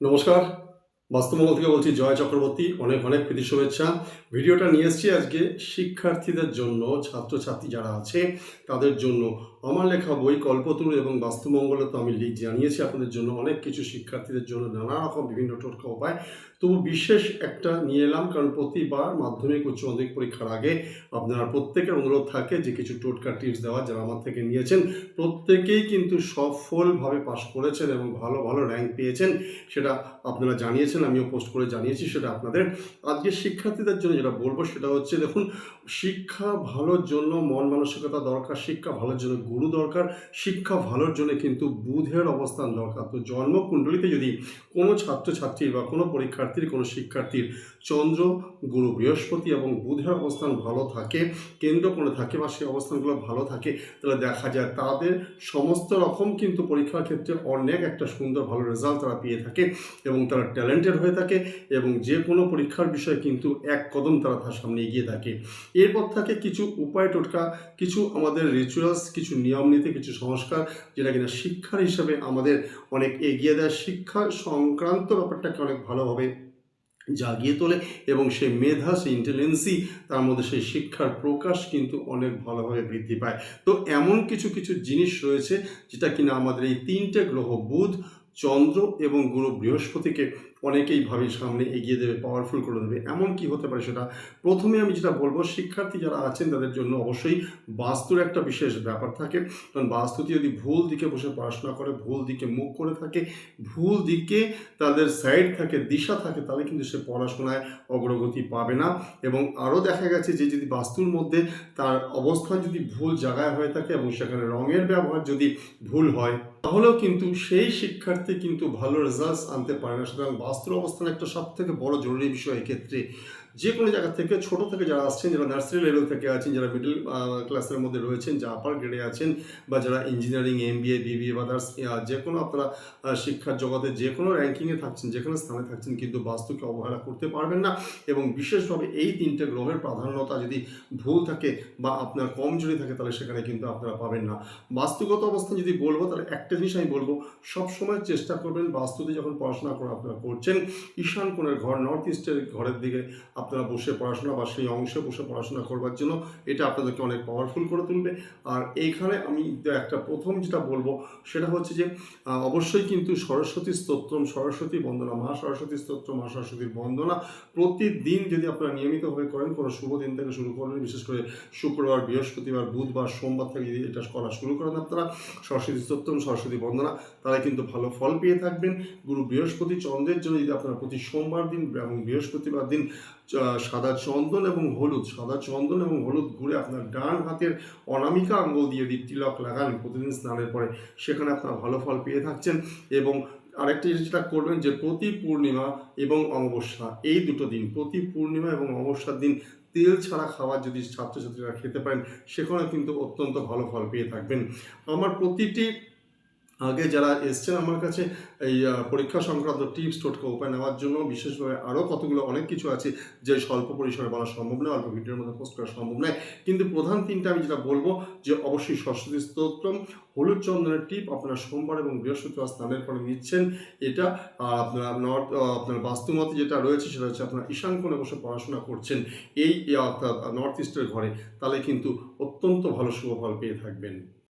নমস্কার। বাস্তবমঙ্গল থেকে বলছি জয় চক্রবর্তী, অনেক অনেক প্রীতি শুভেচ্ছা। ভিডিওটা নিয়ে এসেছি আজকে শিক্ষার্থীদের জন্য, ছাত্রছাত্রী যারা আছে, তাদের জন্য আমার লেখা বই কল্পতরু এবং বাস্তবমঙ্গলে তো আমি লিখ জানিয়েছি, আপনাদের জন্য অনেক কিছু শিক্ষার্থীদের জন্য নানা রকম বিভিন্ন টোটকা উপায়। তবু বিশেষ একটা নিয়ে এলাম, কারণ প্রতিবার মাধ্যমিক, উচ্চ মাধ্যমিক পরীক্ষার আগে আপনারা প্রত্যেকের অনুরোধ থাকে যে কিছু টোটকা টিপস দেওয়া যারা আমার থেকে নিয়েছেন। প্রত্যেকেই কিন্তু সফলভাবে পাশ করেছেন এবং ভালো ভালো র্যাঙ্ক পেয়েছেন, সেটা আপনারা জানিয়েছেন। আমিও পোস্ট করে জানিয়েছি সেটা আপনাদের। আজকে শিক্ষার্থীদের জন্য যেটা বলব সেটা হচ্ছে, দেখুন, শিক্ষা ভালোর জন্য মন মানসিকতা দরকার, শিক্ষা ভালোর জন্য গুরু দরকার, শিক্ষা ভালোর জন্য কিন্তু বুধের অবস্থান দরকার। তো জন্মকুণ্ডলিতে যদি কোনো ছাত্রছাত্রীর বা কোনো পরীক্ষার্থীর, কোনো শিক্ষার্থীর চন্দ্র, গুরু বৃহস্পতি এবং বুধের অবস্থান ভালো থাকে, কেন্দ্র করে থাকে বা সেই অবস্থানগুলো ভালো থাকে, তাহলে দেখা যায় তাদের সমস্ত রকম কিন্তু পরীক্ষার ক্ষেত্রে অনেক একটা সুন্দর ভালো রেজাল্ট তারা পেয়ে থাকে এবং তারা ট্যালেন্টেড হয়ে থাকে এবং যে কোনো পরীক্ষার বিষয়ে কিন্তু এক কদম তারা তার সামনে এগিয়ে থাকে। এরপর থাকে কিছু উপায় টোটকা, কিছু আমাদের রিচুয়ালস কিছু নিয়ম নীতি, কিছু সংস্কার যেটা কিনা শিক্ষার হিসাবে আমাদের অনেক এগিয়ে দেয়। শিক্ষা সংক্রান্ত ব্যাপারটাকে অনেক ভালোভাবে জাগিয়ে তোলে এবং সেই মেধা, সেই ইন্টেলিজেন্সি তার মধ্যে সেই শিক্ষার প্রকাশ কিন্তু অনেক ভালোভাবে বৃদ্ধি পায়। তো এমন কিছু কিছু জিনিস রয়েছে যেটা কিনা আমাদের এই তিনটে গ্রহ, বুধ চন্দ্র এবং গুরু বৃহস্পতিকে অনেকেই ভাবে সামনে এগিয়ে দেবে পাওয়ারফুল করে দেবে। এমন কি হতে পারে সেটা? প্রথমে আমি যেটা বলব, শিক্ষার্থী যারা আছেন তাদের জন্য অবশ্যই বাস্তুর একটা বিশেষ ব্যাপার থাকে। কারণ বাস্তুতে যদি ভুল দিকে বসে পড়াশোনা করে, ভুল দিকে মুখ করে থাকে, ভুল দিকে তাদের সাইড থাকে, দিশা থাকে, তাহলে কিন্তু সে পড়াশোনায় অগ্রগতি পাবে না। এবং আরও দেখা গেছে যে যদি বাস্তুর মধ্যে তার অবস্থান যদি ভুল জায়গায় হয়ে থাকে এবং সেখানে রঙের ব্যবহার যদি ভুল হয়, তাহলেও কিন্তু সেই শিক্ষার্থী কিন্তু ভালো রেজাল্টস আনতে পারে না। সুতরাং বাস্তব অবস্থান একটা সব থেকে বড় জরুরি বিষয় এক্ষেত্রে। যে কোনো জায়গা থেকে, ছোট থেকে যারা আসছেন, যারা নার্সারি লেভেল থেকে আছেন, যারা মিডল ক্লাসের মধ্যে রয়েছেন যা আপার গ্রেডে আছেন বা যারা ইঞ্জিনিয়ারিং এম বিএ বিবিএ বা আদার্স যে কোনো আপনারা শিক্ষার জগতে যে কোনো র্যাঙ্কিংয়ে থাকছেন যে কোনো স্থানে থাকছেন, কিন্তু বাস্তুকে অবহেলা করতে পারবেন না এবং বিশেষভাবে এই তিনটে গ্রহের প্রাধান্যতা যদি ভুল থাকে বা আপনার কমজোরি থাকে, তাহলে সেখানে কিন্তু আপনারা পাবেন না। বাস্তুগত অবস্থান যদি বলব, তাহলে একটা জিনিস আমি বলব, সবসময় চেষ্টা করবেন বাস্তুতে যখন পড়াশোনা করে আপনারা করছেন, ঈশান কোণের ঘর নর্থ ইস্টের ঘরের দিকে আপনারা বসে পড়াশোনা বা সেই অংশে বসে পড়াশোনা করবার জন্য এটা আপনাদেরকে অনেক পাওয়ারফুল করে তুলবে। আর এইখানে আমি একটা প্রথম যেটা বলব, সেটা হচ্ছে যে অবশ্যই কিন্তু সরস্বতী স্তোত্রম, সরস্বতী বন্দনা মা সরস্বতী স্তোত্র মা সরস্বতীর বন্দনা প্রতিদিন যদি আপনারা নিয়মিতভাবে করেন, কোনো শুভ দিন থেকে শুরু করেন বিশেষ করে শুক্রবার, বৃহস্পতিবার, বুধবার, সোমবার থেকে যদি এটা করা শুরু করেন আপনারা, সরস্বতী স্তোত্রম, সরস্বতী বন্দনা, তাহলে কিন্তু ভালো ফল পেয়ে থাকবেন। গুরু বৃহস্পতি চন্দ্রের জন্য যদি আপনারা প্রতি সোমবার দিন এবং বৃহস্পতিবার দিন সাদা চন্দন এবং হলুদ, সাদা চন্দন এবং হলুদ ঘুরে আপনার ডান হাতের অনামিকা আঙ্গুল দিয়ে তিলক লাগান প্রতিদিন স্নানের পরে। সেখানে আপনারা ভালো ফল পেয়ে থাকছেন এবং আরেকটা যেটা করবেন যে প্রতি পূর্ণিমা এবং অমাবস্যা, এই দুটো দিন, প্রতি পূর্ণিমা এবং অমাবস্যার দিন তেল ছাড়া খাবার যদি ছাত্রছাত্রীরা খেতে পারেন সেখানে কিন্তু অত্যন্ত ভালো ফল পেয়ে থাকবেন। আমার প্রতিটি আগে যারা এসছেন আমার কাছে এই পরীক্ষা সংক্রান্ত টিপস টোটকা উপায় নেওয়ার জন্য বিশেষভাবে আরও কতগুলো অনেক কিছু আছে যে স্বল্প পরিসরে বলা সম্ভব নয়, অল্প ভিডিওর মধ্যে পোস্ট করা সম্ভব নয়। কিন্তু প্রধান তিনটা আমি যেটা বলব যে অবশ্যই সরস্বতী স্তোত্রম, হলুদ চন্দনের টিপ আপনারা সোমবার এবং বৃহস্পতিবার স্নানের পরে নিচ্ছেন। এটা আর আপনার নর্থ আপনার বাস্তুমতে যেটা রয়েছে সেটা হচ্ছে আপনার ঈশান কোণে বসে পড়াশোনা করছেন এই অর্থাৎ নর্থ ইস্টের ঘরে, তাহলে কিন্তু অত্যন্ত ভালো শুভ ফল পেয়ে থাকবেন।